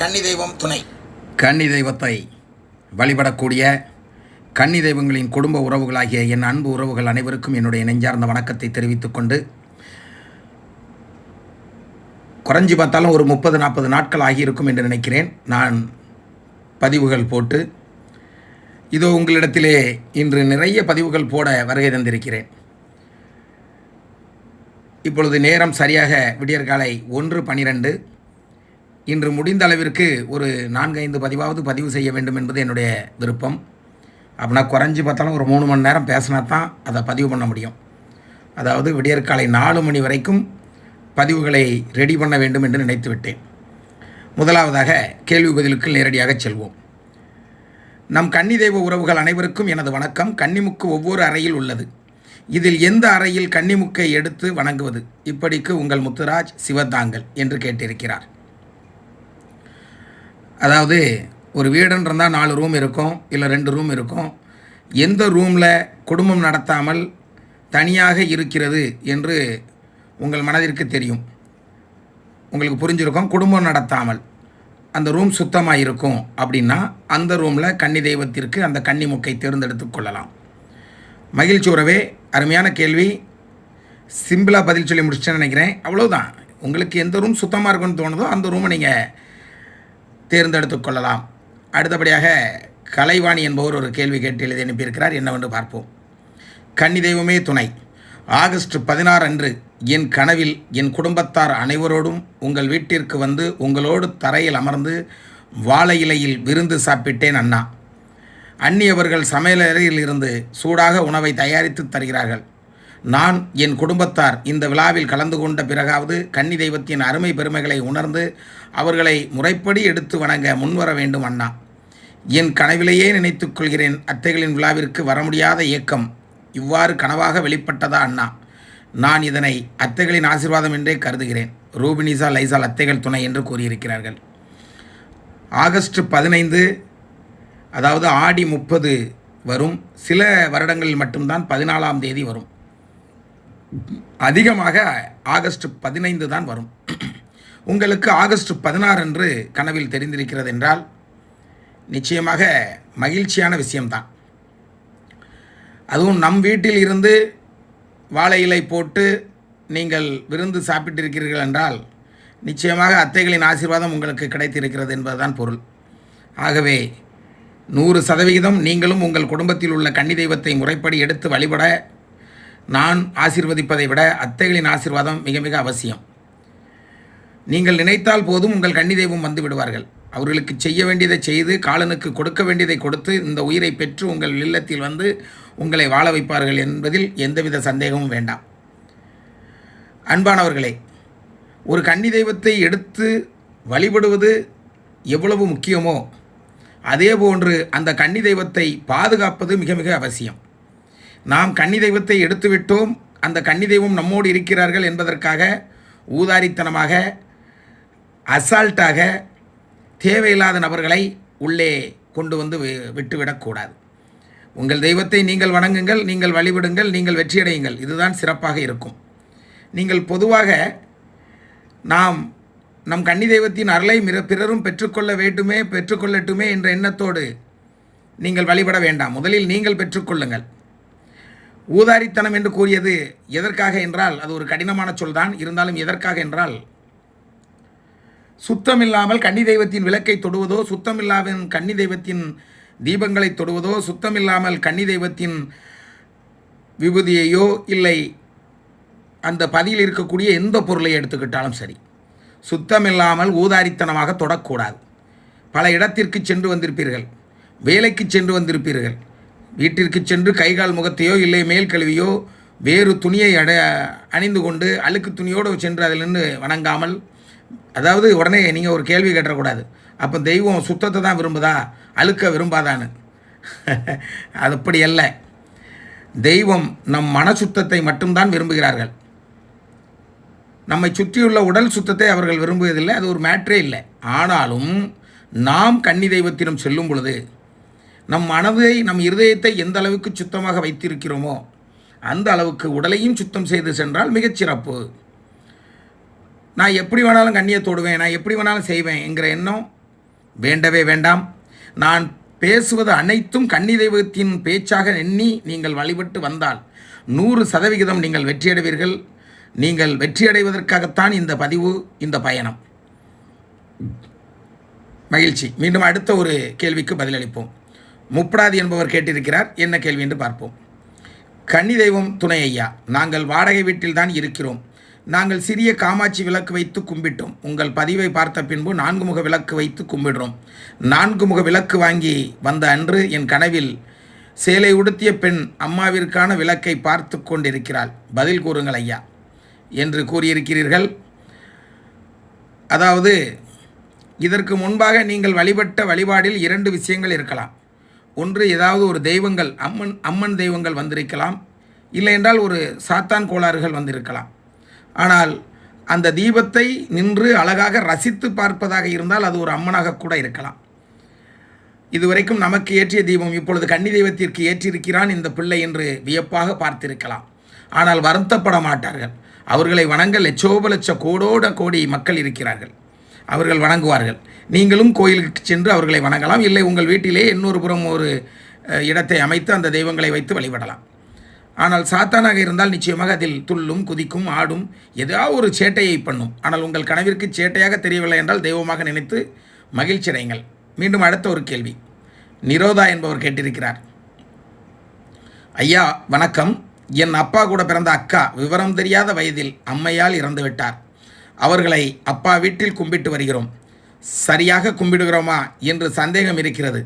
கன்னி தெய்வம் துணை. கன்னி தெய்வத்தை வழிபடக்கூடிய கன்னி தெய்வங்களின் குடும்ப உறவுகளாகிய என் அன்பு உறவுகள் அனைவருக்கும் என்னுடைய நெஞ்சார்ந்த வணக்கத்தை தெரிவித்துக் கொண்டு குறைஞ்சி பார்த்தாலும் ஒரு முப்பது நாற்பது நாட்கள் ஆகியிருக்கும் என்று நினைக்கிறேன். நான் பதிவுகள் போட்டு இதோ உங்களிடத்திலே இன்று நிறைய பதிவுகள் போட வருகை தந்திருக்கிறேன். இப்பொழுது நேரம் சரியாக விடியற்காலை ஒன்று பனிரெண்டு. இன்று முடிந்த அளவிற்கு ஒரு நான்கு ஐந்து பதிவாவது பதிவு செய்ய வேண்டும் என்பது என்னுடைய விருப்பம். அப்படின்னா குறைஞ்சி பார்த்தாலும் ஒரு மூணு மணி நேரம் பேசினா தான் அதை பதிவு பண்ண முடியும். அதாவது விடியற்காலை நாலு மணி வரைக்கும் பதிவுகளை ரெடி பண்ண வேண்டும் என்று நினைத்து விட்டேன். முதலாவதாக கேள்வி பதிலுக்கு நேரடியாக செல்வோம். நம் கன்னி தெய்வ உறவுகள் அனைவருக்கும் எனது வணக்கம். கன்னிமுக்கு ஒவ்வொரு அறையில் உள்ளது. இதில் எந்த அறையில் கன்னிமுக்கை எடுத்து வணங்குவது? இப்படிக்கு உங்கள் முத்துராஜ் சிவதாங்கல் என்று கேட்டிருக்கிறார். அதாவது ஒரு வீடுன்னு இருந்தால் நாலு ரூம் இருக்கும் இல்லை ரெண்டு ரூம் இருக்கும். எந்த ரூமில் குடும்பம் நடத்தாமல் தனியாக இருக்கிறது என்று உங்கள் மனதிற்கு தெரியும். உங்களுக்கு புரிஞ்சிருக்கும் குடும்பம் நடத்தாமல் அந்த ரூம் சுத்தமாக இருக்கும் அப்படின்னா அந்த ரூமில் கன்னி தெய்வத்திற்கு அந்த கன்னி முக்கை தேர்ந்தெடுத்து கொள்ளலாம். மகிழ்ச்சி உறவே அருமையான கேள்வி. சிம்பிளாக பதில் சொல்லி முடிச்சேன்னு நினைக்கிறேன். அவ்வளோதான் உங்களுக்கு எந்த ரூம் சுத்தமாக இருக்குன்னு தோணுதோ அந்த ரூமை நீங்கள் தேர்ந்தெடுத்து கொள்ளலாம். அடுத்தபடியாக கலைவாணி என்பவர் ஒரு கேள்வி கேட்டு எழுதி அனுப்பியிருக்கிறார் என்னவென்று பார்ப்போம். கன்னி தெய்வமே துணை. ஆகஸ்ட் பதினாறு அன்று என் கனவில் என் குடும்பத்தார் அனைவரோடும் உங்கள் வீட்டிற்கு வந்து உங்களோடு தரையில் அமர்ந்து வாழை இலையில் விருந்து சாப்பிட்டேன் அண்ணா. அண்ணி அவர்கள் சமையலறையில் இருந்து சூடாக உணவை தயாரித்து தருகிறார்கள். நான் என் குடும்பத்தார் இந்த விழாவில் கலந்து கொண்ட பிறகாவது கன்னி தெய்வத்தின் அருமை பெருமைகளை உணர்ந்து அவர்களை முறைப்படி எடுத்து வணங்க முன்வர வேண்டும் அண்ணா. என் கனவிலேயே நினைத்துக் கொள்கிறேன் அத்தைகளின் விழாவிற்கு வர முடியாத இயக்கம் இவ்வாறு கனவாக வெளிப்பட்டதா அண்ணா? நான் இதனை அத்தைகளின் ஆசீர்வாதம் என்றே கருதுகிறேன். ரூபினிசா லைசால் அத்தைகள் துணை என்று கூறியிருக்கிறார்கள். ஆகஸ்ட் பதினைந்து அதாவது ஆடி முப்பது வரும். சில வருடங்களில் மட்டும்தான் பதினாலாம் தேதி வரும். அதிகமாக ஆகஸ்ட் பதினைந்து தான் வரும். உங்களுக்கு ஆகஸ்ட் பதினாறு அன்று கனவில் தெரிந்திருக்கிறது என்றால் நிச்சயமாக மகிழ்ச்சியான விஷயம்தான். அதுவும் நம் வீட்டில் இருந்து வாழை இலை போட்டு நீங்கள் விருந்து சாப்பிட்டிருக்கிறீர்கள் என்றால் நிச்சயமாக அத்தைகளின் ஆசீர்வாதம் உங்களுக்கு கிடைத்திருக்கிறது என்பதுதான் பொருள். ஆகவே நூறு சதவிகிதம் நீங்களும் உங்கள் குடும்பத்தில் உள்ள கன்னி தெய்வத்தை முறைப்படி எடுத்து வழிபட நான் ஆசிர்வதிப்பதை விட அத்தைகளின் ஆசீர்வாதம் மிக மிக அவசியம். நீங்கள் நினைத்தால் போதும் உங்கள் கன்னி தெய்வம் வந்து விடுவார்கள். அவர்களுக்கு செய்ய வேண்டியதை செய்து காலனுக்கு கொடுக்க வேண்டியதை கொடுத்து இந்த உயிரை பெற்று உங்கள் இல்லத்தில் வந்து உங்களை வாழ வைப்பார்கள் என்பதில் எந்தவித சந்தேகமும் வேண்டாம். அன்பானவர்களே ஒரு கன்னி தெய்வத்தை எடுத்து வழிபடுவது எவ்வளவு முக்கியமோ அதே போன்று அந்த கன்னி தெய்வத்தை பாதுகாப்பது மிக மிக அவசியம். நாம் கன்னி தெய்வத்தை எடுத்துவிட்டோம். அந்த கன்னி தெய்வம் நம்மோடு இருக்கிறார்கள் என்பதற்காக ஊதாரித்தனமாக அசால்ட்டாக தேவையில்லாத நபர்களை உள்ளே கொண்டு வந்து வி- விட்டுவிடக்கூடாது உங்கள் தெய்வத்தை நீங்கள் வணங்குங்கள் நீங்கள் வழிபடுங்கள் நீங்கள் வெற்றியடையுங்கள். இதுதான் சிறப்பாக இருக்கும். நீங்கள் பொதுவாக நாம் நம் கன்னி தெய்வத்தின் அருளை மிர பிறரும் பெற்றுக்கொள்ள வேண்டுமே பெற்றுக்கொள்ளட்டுமே என்ற எண்ணத்தோடு நீங்கள் வழிபட வேண்டாம். முதலில் நீங்கள் பெற்றுக்கொள்ளுங்கள். ஊதாரித்தனம் என்று கூறியது எதற்காக என்றால் அது ஒரு கடினமான சொல்தான். இருந்தாலும் எதற்காக என்றால் சுத்தமில்லாமல் கன்னி தெய்வத்தின் விளக்கை தொடுவதோ சுத்தமில்லாமல் கன்னி தெய்வத்தின் தீபங்களை தொடுவதோ சுத்தமில்லாமல் கன்னி தெய்வத்தின் விபூதியையோ இல்லை அந்த பதியில் இருக்கக்கூடிய எந்த பொருளை எடுத்துக்கிட்டாலும் சரி சுத்தமில்லாமல் ஊதாரித்தனமாக தொடக்கூடாது. பல இடத்திற்கு சென்று வந்திருப்பீர்கள் வேலைக்கு சென்று வந்திருப்பீர்கள் வீட்டிற்கு சென்று கைகால் முகத்தையோ இல்லை மேல் கழுவியோ வேறு துணியை அட அணிந்து கொண்டு அழுக்கு துணியோடு சென்று அதில் நின்று வணங்காமல் அதாவது உடனே நீங்கள் ஒரு கேள்வி கேட்டக்கூடாது அப்போ தெய்வம் சுத்தத்தை தான் விரும்புதா? அழுக்க விரும்பாதான்னு. அது அப்படி அல்ல. தெய்வம் நம் மன சுத்தத்தை மட்டும்தான் விரும்புகிறார்கள். நம்மை சுற்றியுள்ள உடல் சுத்தத்தை அவர்கள் விரும்புவதில்லை அது ஒரு மேட்ரே இல்லை. ஆனாலும் நாம் கன்னி தெய்வத்திடம் செல்லும் பொழுது நம் மனதை நம் இருதயத்தை எந்த அளவுக்கு சுத்தமாக வைத்திருக்கிறோமோ அந்த அளவுக்கு உடலையும் சுத்தம் செய்து சென்றால் மிகச்சிறப்பு நான் எப்படி வேணாலும் கண்ணியை தொடுவேன் நான் எப்படி வேணாலும் செய்வேன் என்கிற எண்ணம் வேண்டவே வேண்டாம். நான் பேசுவது அனைத்தும் கன்னி தெய்வத்தின் பேச்சாக எண்ணி நீங்கள் வழிபட்டு வந்தால் நூறு சதவிகிதம் நீங்கள் வெற்றியடைவீர்கள். நீங்கள் வெற்றியடைவதற்காகத்தான் இந்த பதிவு இந்த பயணம். மகிழ்ச்சி. மீண்டும் அடுத்த ஒரு கேள்விக்கு பதிலளிப்போம். முப்படாதி என்பவர் கேட்டிருக்கிறார். என்ன கேள்வி என்று பார்ப்போம். கன்னி தெய்வம் துணை ஐயா நாங்கள் வாடகை வீட்டில் தான் இருக்கிறோம். நாங்கள் சிறிய காமாட்சி விளக்கு வைத்து கும்பிட்டோம். உங்கள் பதிவை பார்த்த பின்பு நான்கு முக விளக்கு வைத்து கும்பிடுறோம். நான்கு முக விளக்கு வாங்கி வந்த அன்று என் கனவில் சேலை உடுத்திய பெண் அம்மாவிற்கான விளக்கை பார்த்து கொண்டிருக்கிறாள். பதில் கூறுங்கள் ஐயா என்று கூறியிருக்கிறீர்கள். அதாவது இதற்கு முன்பாக நீங்கள் வழிபட்ட வழிபாடில் இரண்டு விஷயங்கள் இருக்கலாம். ஒன்று ஏதாவது ஒரு தெய்வங்கள் அம்மன் அம்மன் தெய்வங்கள் வந்திருக்கலாம். இல்லை என்றால் ஒரு சாத்தான் கோளாறுகள் வந்திருக்கலாம். ஆனால் அந்த தீபத்தை நின்று அழகாக ரசித்து பார்ப்பதாக இருந்தால் அது ஒரு அம்மனாக கூட இருக்கலாம். இதுவரைக்கும் நமக்கு ஏற்றிய தீபம் இப்பொழுது கன்னி தெய்வத்திற்கு ஏற்றிருக்கிறான் இந்த பிள்ளை என்று வியப்பாக பார்த்திருக்கலாம். ஆனால் வருத்தப்பட மாட்டார்கள். அவர்களை வணங்க லட்சோப லட்ச கோடோட கோடி மக்கள் இருக்கிறார்கள். அவர்கள் வணங்குவார்கள். நீங்களும் கோயிலுக்கு சென்று அவர்களை வணங்கலாம். இல்லை உங்கள் வீட்டிலே இன்னொரு புறம் ஒரு இடத்தை அமைத்து அந்த தெய்வங்களை வைத்து வழிபடலாம். ஆனால் சாத்தானாக இருந்தால் நிச்சயமாக அதில் துள்ளும் குதிக்கும் ஆடும் ஏதாவது ஒரு சேட்டையை பண்ணும். ஆனால் உங்கள் கனவிற்கு சேட்டையாக தெரியவில்லை என்றால் தெய்வமாக நினைத்து மகிழ்ச்சி அடையுங்கள். மீண்டும் அடுத்த ஒரு கேள்வி. நிரோதா என்பவர் கேட்டிருக்கிறார். ஐயா வணக்கம். என் அப்பா கூட பிறந்த அக்கா விவரம் தெரியாத வயதில் அம்மையால் இறந்துவிட்டார். அவர்களை அப்பா வீட்டில் கும்பிட்டு வருகிறோம். சரியாக கும்பிடுகிறோமா என்று சந்தேகம் இருக்கிறது.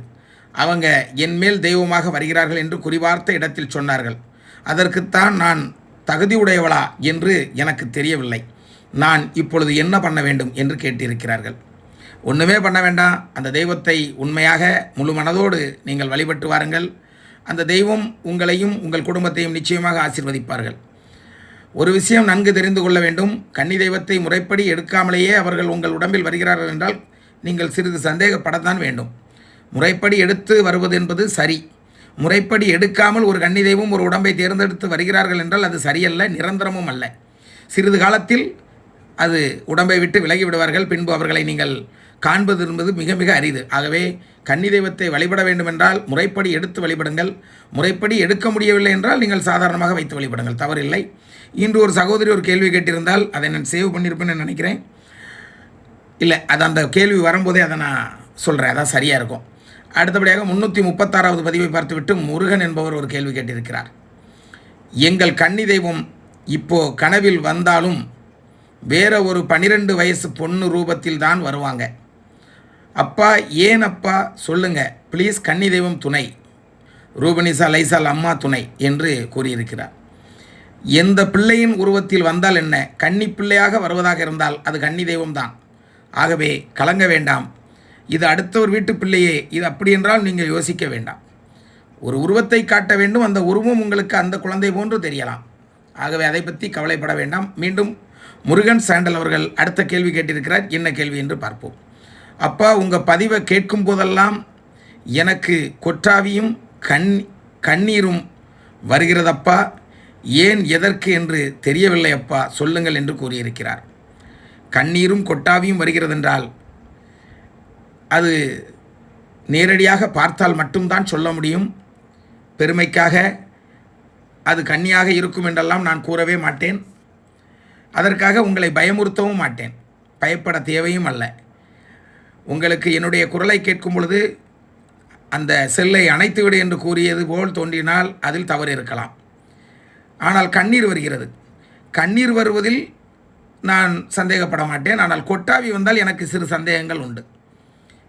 அவங்க என் மேல் தெய்வமாக வருகிறார்கள் என்று குறிவார்த்த இடத்தில் சொன்னார்கள். அதற்குத்தான் நான் தகுதியுடையவளா? என்று எனக்கு தெரியவில்லை. நான் இப்பொழுது என்ன பண்ண வேண்டும்? என்று கேட்டிருக்கிறார்கள். ஒன்றுமே பண்ண வேண்டாம். அந்த தெய்வத்தை உண்மையாக முழு மனதோடு நீங்கள் வழிபட்டு வாருங்கள். அந்த தெய்வம் உங்களையும் உங்கள் குடும்பத்தையும் நிச்சயமாக ஆசிர்வதிப்பார்கள். ஒரு விஷயம் நன்கு தெரிந்து கொள்ள வேண்டும். கன்னி தெய்வத்தை முறைப்படி எடுக்காமலேயே அவர்கள் உங்கள் உடம்பில் வருகிறார்கள் என்றால் நீங்கள் சிறிது சந்தேகப்படத்தான் வேண்டும். முறைப்படி எடுத்து வருவது என்பது சரி. முறைப்படி எடுக்காமல் ஒரு கன்னி தெய்வம் ஒரு உடம்பை தேர்ந்தெடுத்து வருகிறார்கள் என்றால் அது சரியல்ல நிரந்தரமும் அல்ல. சிறிது காலத்தில் அது உடம்பை விட்டு விலகி விடுவார்கள். பின்பு அவர்களை நீங்கள் காண்பது என்பது மிக மிக அரிது. ஆகவே கன்னி தெய்வத்தை வழிபட வேண்டுமென்றால் முறைப்படி எடுத்து வழிபடுங்கள். முறைப்படி எடுக்க முடியவில்லை என்றால் நீங்கள் சாதாரணமாக வைத்து வழிபடுங்கள். தவறில்லை. இன்று ஒரு சகோதரி ஒரு கேள்வி கேட்டிருந்தால் அதை நான் சேவ் பண்ணியிருப்பேன்னு நினைக்கிறேன்? இல்லை அது அந்த கேள்வி வரும்போதே அதை நான் சொல்கிறேன் அதான் சரியாக இருக்கும். அடுத்தபடியாக முந்நூற்றி முப்பத்தாறாவது பதிவை பார்த்துவிட்டு முருகன் என்பவர் ஒரு கேள்வி கேட்டிருக்கிறார். எங்கள் கன்னி தெய்வம் இப்போ கனவில் வந்தாலும் வேற ஒரு பன்னிரெண்டு வயசு பொண்ணு ரூபத்தில் தான் வருவாங்க. அப்பா ஏன் அப்பா? சொல்லுங்க. ப்ளீஸ் கன்னி தெய்வம் துணை. ரூபனிசா லைசால் அம்மா துணை என்று கூறியிருக்கிறார். எந்த பிள்ளையின் உருவத்தில் வந்தால் என்ன? கன்னி பிள்ளையாக வருவதாக இருந்தால் அது கன்னி தெய்வம்தான் ஆகவே கலங்க வேண்டாம். இது அடுத்தவர் வீட்டு பிள்ளையே. இது அப்படி என்றால் நீங்கள் யோசிக்க வேண்டாம். ஒரு உருவத்தை காட்ட வேண்டும். அந்த உருவம் உங்களுக்கு அந்த குழந்தை போன்று தெரியலாம். ஆகவே அதை பற்றி கவலைப்பட வேண்டாம். மீண்டும் முருகன் சாண்டல் அவர்கள் அடுத்த கேள்வி கேட்டிருக்கிறார். என்ன கேள்வி என்று பார்ப்போம். அப்பா உங்கள் பதிவை கேட்கும் போதெல்லாம் எனக்கு கொற்றாவியும் கண் கண்ணீரும் வருகிறதப்பா. ஏன் எதற்கு என்று தெரியவில்லை அப்பா சொல்லுங்கள் என்று கூறியிருக்கிறார். கண்ணீரும் கொட்டாவியும் வருகிறதென்றால் அது நேரடியாக பார்த்தால் மட்டும்தான் சொல்ல முடியும். பெருமைக்காக அது கன்னியாக இருக்கும் என்றெல்லாம் நான் கூறவே மாட்டேன். அதற்காக உங்களை பயமுறுத்தவும் மாட்டேன். பயப்பட தேவையும் அல்ல. உங்களுக்கு என்னுடைய குரலை கேட்கும் பொழுது அந்த செல்லை அணைத்துவிடு என்று கூறியது போல் தோன்றினால் அதில் தவறு இருக்கலாம். ஆனால் கண்ணீர் வருகிறது. கண்ணீர் வருவதில் நான் சந்தேகப்பட மாட்டேன். ஆனால் கொட்டாவி வந்தால் எனக்கு சிறு சந்தேகங்கள் உண்டு.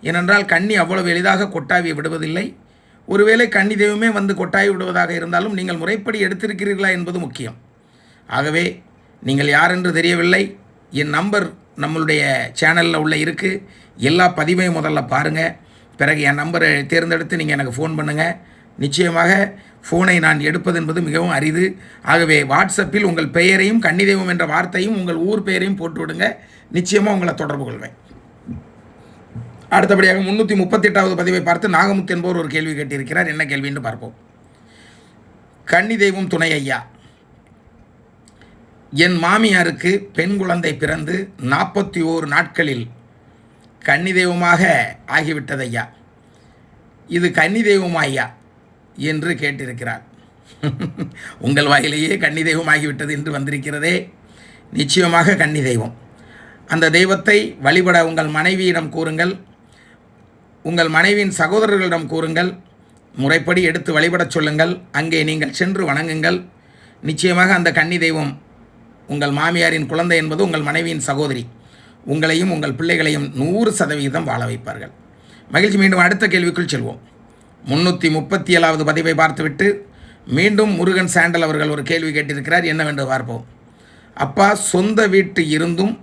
ஏனென்றால் கண்ணி அவ்வளவு எளிதாக கொட்டாவி விடுவதில்லை. ஒருவேளை கன்னி தெய்வமே வந்து கொட்டாவி விடுவதாக இருந்தாலும் நீங்கள் முறைப்படி எடுத்திருக்கிறீர்களா என்பது முக்கியம். ஆகவே நீங்கள் யார் என்று தெரியவில்லை. என் நம்பர் நம்மளுடைய சேனலில் உள்ள இருக்குது எல்லா பதிவையும் முதல்ல பாருங்கள் பிறகு என் நம்பரை தேர்ந்தெடுத்து நீங்கள் எனக்கு ஃபோன் பண்ணுங்கள் நிச்சயமாக ஃபோனை நான் எடுப்பது என்பது மிகவும் அரிது. ஆகவே வாட்ஸ்அப்பில் உங்கள் பெயரையும் கன்னி தெய்வம் என்ற வார்த்தையும் உங்கள் ஊர் பெயரையும் போட்டு விடுங்க நிச்சயமாக உங்களை தொடர்பு கொள்வேன். அடுத்தபடியாக முந்நூற்றி முப்பத்தெட்டாவது பதிவை பார்த்து நாகமுத்து என்பவர் ஒரு கேள்வி கேட்டிருக்கிறார். என்ன கேள்வின்னு பார்ப்போம். கன்னி தெய்வம் துணை ஐயா. என் மாமியாருக்கு பெண் குழந்தை பிறந்து நாற்பத்தி ஓரு நாட்களில் கன்னி தெய்வமாக ஆகிவிட்டதய்யா. இது கன்னி தெய்வமா ஐயா என்று கேட்டிருக்கிறார். உங்கள் வாயிலேயே கன்னி தெய்வம் ஆகிவிட்டது என்று வந்திருக்கிறதே. நிச்சயமாக கன்னி தெய்வம் அந்த தெய்வத்தை வழிபட உங்கள் மனைவியிடம் கூறுங்கள். உங்கள் மனைவியின் சகோதரர்களிடம் கூறுங்கள். முறைப்படி எடுத்து வழிபடச் சொல்லுங்கள். அங்கே நீங்கள் சென்று வணங்குங்கள். நிச்சயமாக அந்த கன்னி தெய்வம் உங்கள் மாமியாரின் குழந்தை என்பது உங்கள் மனைவியின் சகோதரி. உங்களையும் உங்கள் பிள்ளைகளையும் நூறு சதவிகிதம் வாழ வைப்பார்கள். மகிழ்ச்சி மீண்டும் அடுத்த கேள்விக்குள் செல்வோம். முன்னூற்றி முப்பத்தி ஏழாவது பதிவை பார்த்துவிட்டு மீண்டும் முருகன் சாண்டல் அவர்கள் ஒரு கேள்வி கேட்டிருக்கிறார். என்னவென்று பார்ப்போம். அப்பா சொந்த வீட்டு இருந்தும்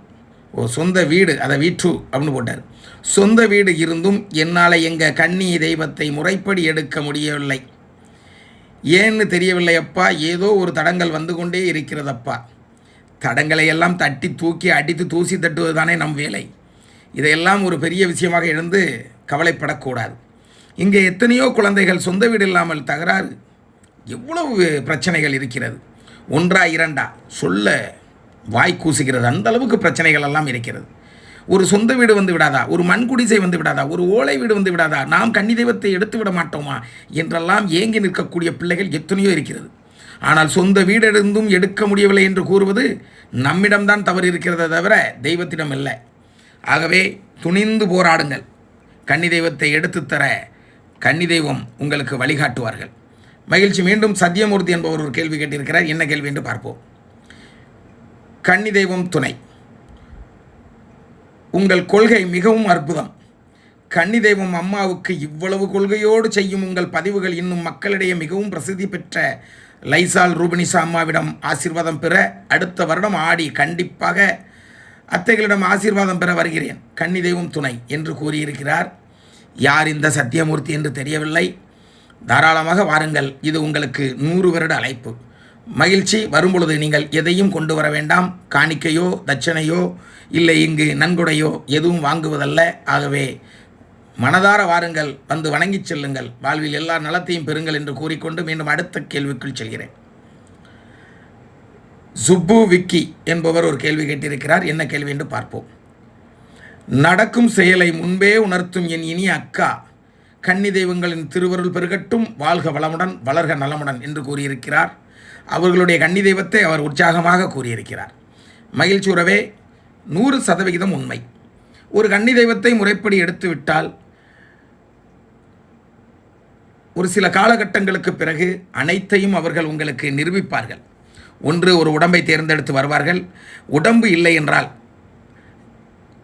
ஓ சொந்த வீடு அதை வீற்று அப்படின்னு போட்டார். சொந்த வீடு இருந்தும் என்னால் எங்கள் கண்ணி தெய்வத்தை முறைப்படி எடுக்க முடியவில்லை. ஏன்னு தெரியவில்லை அப்பா. ஏதோ ஒரு தடங்கள் வந்து கொண்டே இருக்கிறதப்பா. தடங்களை எல்லாம் தட்டி தூக்கி அடித்து தூசி தட்டுவது தானே நம் வேலை. இதையெல்லாம் ஒரு பெரிய விஷயமாக எழுந்து கவலைப்படக்கூடாது. இங்கே எத்தனையோ குழந்தைகள் சொந்த வீடு இல்லாமல் தகராறு. எவ்வளவு பிரச்சனைகள் இருக்கிறது. ஒன்றா இரண்டா சொல்ல வாய் கூசுகிறது. அந்த அளவுக்கு பிரச்சனைகள் எல்லாம் இருக்கிறது. ஒரு சொந்த வீடு வந்து விடாதா? ஒரு மண் குடிசை வந்து விடாதா? ஒரு ஓலை வீடு வந்து விடாதா? நாம் கன்னி தெய்வத்தை எடுத்து விட மாட்டோமா? என்றெல்லாம் ஏங்கி நிற்கக்கூடிய பிள்ளைகள் எத்தனையோ இருக்கிறது. ஆனால் சொந்த வீடிருந்தும் எடுக்க முடியவில்லை என்று கூறுவது நம்மிடம்தான் தவறு இருக்கிறத தவிர தெய்வத்திடம் இல்லை ஆகவே துணிந்து போராடுங்கள். கன்னி தெய்வத்தை எடுத்து தர கன்னி தெய்வம் உங்களுக்கு வழிகாட்டுவார்கள். மகிழ்ச்சி. மீண்டும் சத்யமூர்த்தி என்பவர் ஒரு கேள்வி கேட்டிருக்கிறார். என்ன கேள்வி என்று பார்ப்போம். கன்னி தெய்வம் துணை. உங்கள் கொள்கை மிகவும் அற்புதம். கன்னி தெய்வம் அம்மாவுக்கு இவ்வளவு கொள்கையோடு செய்யும் உங்கள் பதிவுகள் இன்னும் மக்களிடையே மிகவும் பிரசித்தி பெற்ற லைசால் ரூபினிசா அம்மாவிடம் ஆசீர்வாதம் பெற அடுத்த வருடம் ஆடி கண்டிப்பாக அத்தைகளிடம் ஆசீர்வாதம் பெற வருகிறேன். கன்னி தெய்வம் துணை என்று கூறியிருக்கிறார். யார் இந்த சத்தியமூர்த்தி என்று தெரியவில்லை. தாராளமாக வாருங்கள். இது உங்களுக்கு நூறு வருட அழைப்பு. மகிழ்ச்சி. வரும்பொழுது நீங்கள் எதையும் கொண்டு வர வேண்டாம். காணிக்கையோ தட்சணையோ இல்லை இங்கு நன்கொடையோ எதுவும் வாங்குவதல்ல. ஆகவே மனதார வாருங்கள் வந்து வணங்கிச் செல்லுங்கள். வாழ்வில் எல்லா நலத்தையும் பெறுங்கள் என்று கூறிக்கொண்டு மீண்டும் அடுத்த கேள்விக்குள் செல்கிறேன். சுப்பு விக்கி என்பவர் ஒரு கேள்வி கேட்டிருக்கிறார். என்ன கேள்வி என்று பார்ப்போம். நடக்கும் செயலை முன்பே உணர்த்தும் என் இனிய அக்கா கன்னி தெய்வங்களின் திருவருள் பெருகட்டும் வாழ்க வளமுடன் வளர்க நலமுடன் என்று கூறியிருக்கிறார். அவர்களுடைய கன்னி தெய்வத்தை அவர் உற்சாகமாக கூறியிருக்கிறார். மகிழ்ச்சி உறவே நூறு சதவிகிதம் உண்மை. ஒரு கன்னி தெய்வத்தை முறைப்படி எடுத்துவிட்டால் ஒரு சில காலகட்டங்களுக்கு பிறகு அனைத்தையும் அவர்கள் உங்களுக்கு நிரூபிப்பார்கள். ஒன்று ஒரு உடம்பை தேர்ந்தெடுத்து வருவார்கள். உடம்பு இல்லை என்றால்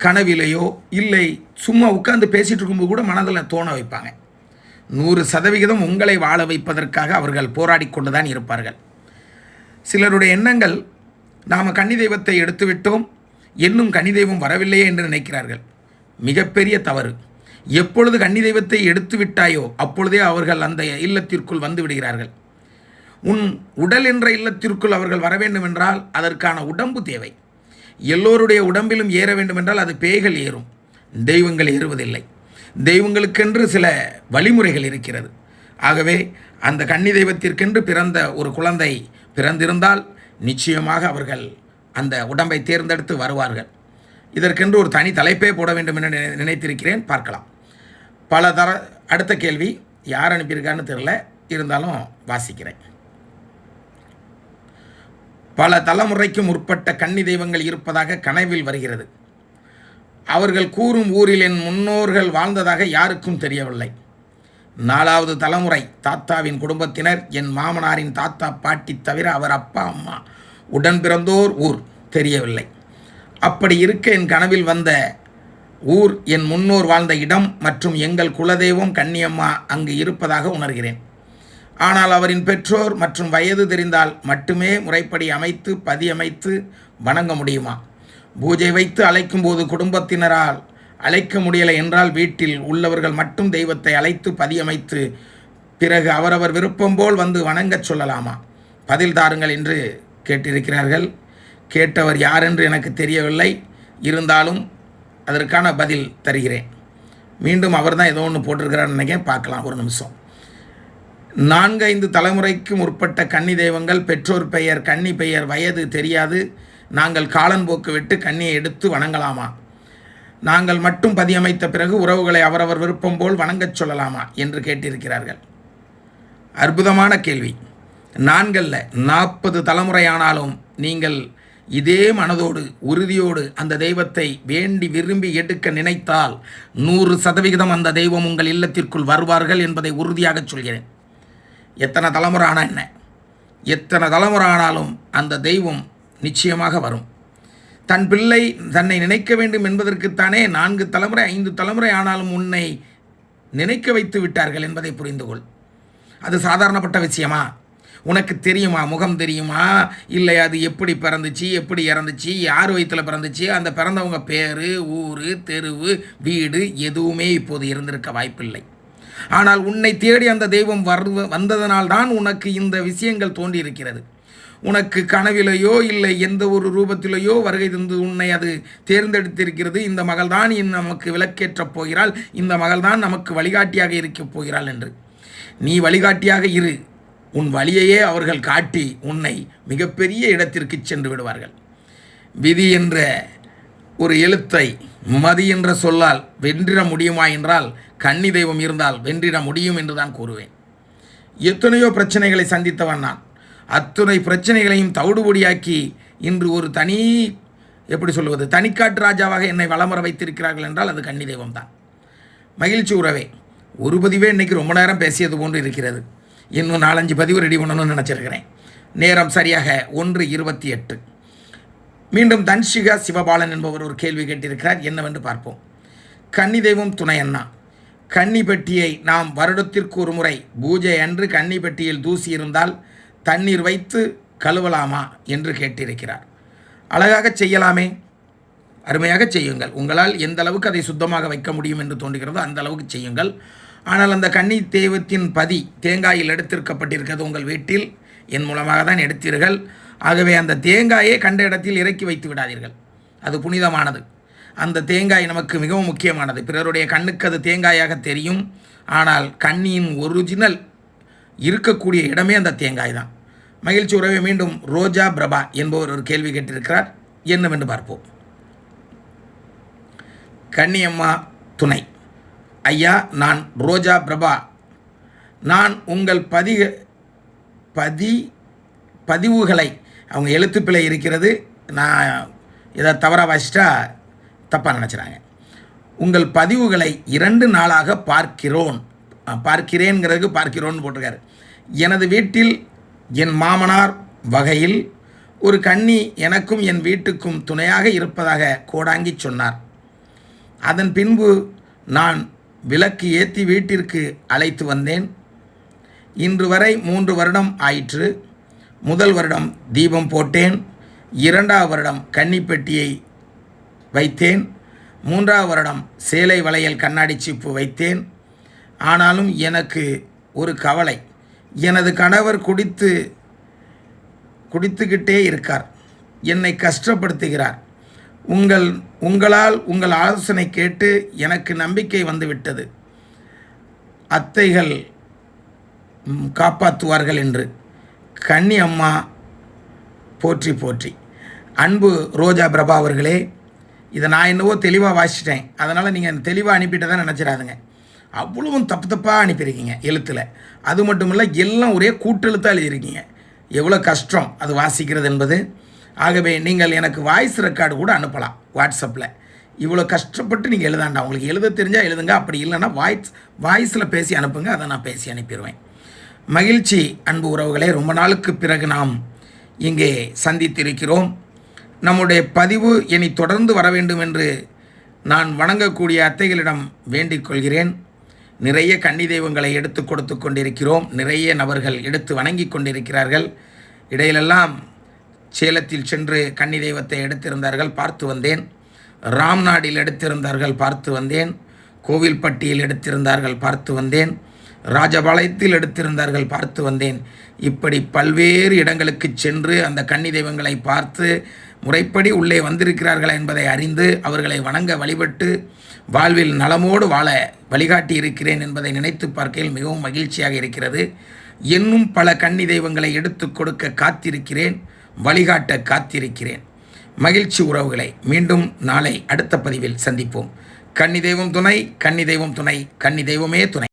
கனவிலையோ இல்லை சும்மா உட்காந்து பேசிகிட்டு இருக்கும்போது கூட மனதில் தோண வைப்பாங்க. நூறு சதவிகிதம் உங்களை வாழ வைப்பதற்காக அவர்கள் போராடி கொண்டு தான் இருப்பார்கள். சிலருடைய எண்ணங்கள் நாம் கன்னி தெய்வத்தை எடுத்துவிட்டோம் இன்னும் கன்னி தெய்வம் வரவில்லையே என்று நினைக்கிறார்கள். மிகப்பெரிய தவறு. எப்பொழுது கன்னி தெய்வத்தை எடுத்து விட்டாயோ அப்பொழுதே அவர்கள் அந்த இல்லத்திற்குள் வந்து விடுகிறார்கள். உன் உடல் என்ற இல்லத்திற்குள் அவர்கள் வர வேண்டும் என்றால் அதற்கான உடம்பு தேவை. எல்லோருடைய உடம்பிலும் ஏற வேண்டும் என்றால் அது பேய்கள் ஏறும். தெய்வங்கள் ஏறுவதில்லை. தெய்வங்களுக்கென்று சில வழிமுறைகள் இருக்கிறது. ஆகவே அந்த கன்னி தெய்வத்திற்கென்று பிறந்த ஒரு குழந்தை பிறந்திருந்தால் நிச்சயமாக அவர்கள் அந்த உடம்பை தேர்ந்தெடுத்து வருவார்கள். இதற்கென்று ஒரு தனி தலைப்பே போட வேண்டும் என நினை- நினைத்திருக்கிறேன். பார்க்கலாம். பல தர அடுத்த கேள்வி யார் அனுப்பியிருக்கான்னு தெரில இருந்தாலும் வாசிக்கிறேன். பல தலைமுறைக்கு முற்பட்ட கன்னி தெய்வங்கள் இருப்பதாக கனவில் வருகிறது. அவர்கள் கூறும் ஊரில் என் முன்னோர்கள் வாழ்ந்ததாக யாருக்கும் தெரியவில்லை. நாலாவது தலைமுறை தாத்தாவின் குடும்பத்தினர் என் மாமனாரின் தாத்தா பாட்டி தவிர அவர் அப்பா அம்மா உடன் பிறந்தோர் ஊர் தெரியவில்லை. அப்படி இருக்க என் கனவில் வந்த ஊர் என் முன்னோர் வாழ்ந்த இடம் மற்றும் எங்கள் குலதெய்வம் கன்னியம்மா அங்கு இருப்பதாக உணர்கிறேன். ஆனால் அவரின் பெற்றோர் மற்றும் வயது தெரிந்தால் மட்டுமே முறைப்படி அமைத்து பதியமைத்து வணங்க முடியுமா? பூஜை வைத்து அழைக்கும் போது குடும்பத்தினரால் அழைக்க முடியலை என்றால் வீட்டில் உள்ளவர்கள் மட்டும் தெய்வத்தை அழைத்து பதியமைத்து பிறகு அவரவர் விருப்பம் போல் வந்து வணங்கச் சொல்லலாமா? பதில் தாருங்கள் என்று கேட்டிருக்கிறார்கள். கேட்டவர் யார் என்று எனக்கு தெரியவில்லை. இருந்தாலும் அதற்கான பதில் தருகிறேன். மீண்டும் அவர் தான் ஏதோ ஒன்று போட்டிருக்கிறான்னு நினைக்கிறேன். பார்க்கலாம் ஒரு நிமிஷம். நான்கைந்து தலைமுறைக்கு முற்பட்ட கன்னி தெய்வங்கள் பெற்றோர் பெயர் கன்னி பெயர் வயது தெரியாது. நாங்கள் காலன்போக்கு விட்டு கன்னியை எடுத்து வணங்கலாமா? நாங்கள் மட்டும் பதியமைத்த பிறகு உறவுகளை அவரவர் விருப்பம் போல் வணங்கச் சொல்லலாமா? என்று கேட்டிருக்கிறார்கள். அற்புதமான கேள்வி. நான்கல்ல நாற்பது தலைமுறையானாலும் நீங்கள் இதே மனதோடு உறுதியோடு அந்த தெய்வத்தை வேண்டி விரும்பி எடுக்க நினைத்தால் நூறு சதவிகிதம் அந்த தெய்வம் உங்கள் இல்லத்திற்குள் வருவார்கள் என்பதை உறுதியாக சொல்கிறேன். எத்தனை தலைமுறை ஆனால் என்ன? எத்தனை தலைமுறை ஆனாலும் அந்த தெய்வம் நிச்சயமாக வரும். தன் பிள்ளை தன்னை நினைக்க வேண்டும் என்பதற்குத்தானே நான்கு தலைமுறை ஐந்து தலைமுறை ஆனாலும் உன்னை நினைக்க வைத்து விட்டார்கள் என்பதை புரிந்து கொள் அது சாதாரணப்பட்ட விஷயமா? உனக்கு தெரியுமா? முகம் தெரியுமா? இல்லை அது எப்படி பிறந்துச்சு? எப்படி இறந்துச்சு? யார் வயிற்றில் பிறந்துச்சு? அந்த பிறந்தவங்க பேர் ஊர் தெருவு வீடு எதுவுமே இப்போது இருந்திருக்க வாய்ப்பில்லை. ஆனால் உன்னை தேடி அந்த தெய்வம் வருவ வந்ததனால்தான் உனக்கு இந்த விஷயங்கள் தோன்றியிருக்கிறது. உனக்கு கனவிலையோ இல்லை எந்த ஒரு ரூபத்திலேயோ வருகை தந்து உன்னை அது தேர்ந்தெடுத்திருக்கிறது. இந்த மகள்தான் நமக்கு விளக்கேற்றப் போகிறாள். இந்த மகள்தான் நமக்கு வழிகாட்டியாக இருக்கப் போகிறாள் என்று. நீ வழிகாட்டியாக இரு. உன் வழியையே அவர்கள் காட்டி உன்னை மிகப்பெரிய இடத்திற்கு சென்று விடுவார்கள். விதி என்ற ஒரு எழுத்தை மதி என்ற சொல்லால் வென்றிட முடியுமா என்றால் கன்னி தெய்வம் இருந்தால் வென்றிட முடியும் என்று தான் கூறுவேன். எத்தனையோ பிரச்சனைகளை சந்தித்தவன் நான். அத்துணை பிரச்சனைகளையும் தவிடுபொடியாக்கி இன்று ஒரு தனி எப்படி சொல்வது தனிக்காட்டு ராஜாவாக என்னை வளமர வைத்திருக்கிறார்கள் என்றால் அது கன்னி தெய்வம் தான் மகிழ்ச்சி உறவே ஒரு பதிவே இன்றைக்கி ரொம்ப நேரம் பேசியது போன்று இருக்கிறது. இன்னும் நாலஞ்சு பதிவு ரெடி பண்ணணும்னு நினச்சிருக்கிறேன். நேரம் சரியாக ஒன்று இருபத்தி எட்டு. மீண்டும் தன்ஷிகா சிவபாலன் என்பவர் ஒரு கேள்வி கேட்டிருக்கிறார். என்னவென்று பார்ப்போம். கன்னி தெய்வம் துணை அண்ணா. கன்னி பெட்டியை நாம் வருடத்திற்கு ஒரு முறை பூஜை அன்று கன்னி பெட்டியில் தூசி இருந்தால் தண்ணீர் வைத்து கழுவலாமா என்று கேட்டிருக்கிறார். அழகாக செய்யலாமே. அருமையாக செய்யுங்கள். உங்களால் எந்த அளவுக்கு அதை சுத்தமாக வைக்க முடியும் என்று தோன்றுகிறதோ அந்த அளவுக்கு செய்யுங்கள். ஆனால் அந்த கன்னி தெய்வத்தின் பதி தேங்காயில் எடுத்திருக்கப்பட்டிருக்கிறது உங்கள் வீட்டில். என் மூலமாக தான் எடுத்தீர்கள். ஆகவே அந்த தேங்காயை கண்ட இடத்தில் இறக்கி வைத்து விடாதீர்கள். அது புனிதமானது. அந்த தேங்காய் நமக்கு மிகவும் முக்கியமானது. பிறருடைய கண்ணுக்கு அது தேங்காயாக தெரியும். ஆனால் கண்ணியின் ஒரிஜினல் இருக்கக்கூடிய இடமே அந்த தேங்காய் தான். மகிழ்ச்சி உறவை மீண்டும் ரோஜா பிரபா என்பவர் ஒரு கேள்வி கேட்டிருக்கிறார். என்னவென்று பார்ப்போம். கன்னியம்மா துணை. ஐயா நான் ரோஜா பிரபா. நான் உங்கள் பதிக பதி பதிவுகளை அவங்க எழுத்துப்பிழை இருக்கிறது நான் இதை தவறாக வாசிட்டா தப்பாக நினச்சிறாங்க. உங்கள் பதிவுகளை இரண்டு நாளாக பார்க்கிறோன் பார்க்கிறேங்கிறதுக்கு பார்க்கிறோன்னு போட்டிருக்காரு. எனது வீட்டில் என் மாமனார் வகையில் ஒரு கண்ணி எனக்கும் என் வீட்டுக்கும் துணையாக இருப்பதாக கோடாங்கி சொன்னார். அதன் பின்பு நான் விளக்கு ஏற்றி வீட்டிற்கு அழைத்து வந்தேன். இன்று வரை மூன்று வருடம் ஆயிற்று. முதல் வருடம் தீபம் போட்டேன். இரண்டாவது வருடம் கன்னிப்பெட்டியை வைத்தேன். மூன்றாவது வருடம் சேலை வளையல் கண்ணாடி சிப்பு வைத்தேன். ஆனாலும் எனக்கு ஒரு கவலை. எனது கணவர் குடித்து குடித்துக்கிட்டே இருக்கார். என்னை கஷ்டப்படுத்துகிறார். உங்கள் உங்களால் உங்கள் ஆலோசனை கேட்டு எனக்கு நம்பிக்கை வந்துவிட்டது. அத்தைகள் காப்பாற்றுவார்கள் என்று. கன்னி அம்மா போற்றி போற்றி. அன்பு ரோஜா பிரபா அவர்களே இதை நான் என்னவோ தெளிவாக வாசிச்சிட்டேன். அதனால் நீங்கள் தெளிவாக அனுப்பிட்டதான் நினச்சிடாதுங்க. அவ்வளவும் தப்பு தப்பாக அனுப்பியிருக்கீங்க எழுத்தில். அது மட்டும் இல்லை எல்லாம் ஒரே கூட்டெழுத்தாக எழுதியிருக்கீங்க. எவ்வளோ கஷ்டம் அது வாசிக்கிறது என்பது. ஆகவே நீங்கள் எனக்கு வாய்ஸ் ரெக்கார்டு கூட அனுப்பலாம் வாட்ஸ்அப்பில் இவ்வளோ கஷ்டப்பட்டு நீங்கள் எழுதாண்டா? உங்களுக்கு எழுத தெரிஞ்சால் எழுதுங்க. அப்படி இல்லைன்னா வாய்ஸ் வாய்ஸில் பேசி அனுப்புங்க. அதை நான் பேசி அனுப்பிடுவேன் மகிழ்ச்சி அன்பு உறவுகளே ரொம்ப நாளுக்கு பிறகு நாம் இங்கே சந்தித்திருக்கிறோம். நம்முடைய பதிவு இனி தொடர்ந்து வர வேண்டும் என்று நான் வணங்கக்கூடிய அத்தைகளிடம் வேண்டிக் கொள்கிறேன். நிறைய கன்னி தெய்வங்களை எடுத்து கொடுத்து கொண்டிருக்கிறோம். நிறைய நபர்கள் எடுத்து வணங்கி கொண்டிருக்கிறார்கள். இடையிலெல்லாம் சேலத்தில் சென்று கன்னி தெய்வத்தை எடுத்திருந்தார்கள் பார்த்து வந்தேன். ராம்நாடில் எடுத்திருந்தார்கள் பார்த்து வந்தேன். கோவில்பட்டியில் எடுத்திருந்தார்கள் பார்த்து வந்தேன். ராஜபாளையத்தில் எடுத்திருந்தார்கள் பார்த்து வந்தேன். இப்படி பல்வேறு இடங்களுக்கு சென்று அந்த கன்னி தெய்வங்களை பார்த்து முறைப்படி உள்ளே வந்திருக்கிறார்கள் என்பதை அறிந்து அவர்களை வணங்க வழிபட்டு வாழ்வில் நலமோடு வாழ வழிகாட்டி இருக்கிறேன் என்பதை நினைத்து பார்க்கையில் மிகவும் மகிழ்ச்சியாக இருக்கிறது. இன்னும் பல கன்னி தெய்வங்களை எடுத்து கொடுக்க காத்திருக்கிறேன். வழிகாட்ட காத்திருக்கிறேன். மகிழ்ச்சி உறவுகளை மீண்டும் நாளை அடுத்த பதிவில் சந்திப்போம். கன்னி தெய்வம் துணை கன்னி தெய்வம் துணை கன்னி தெய்வமே துணை.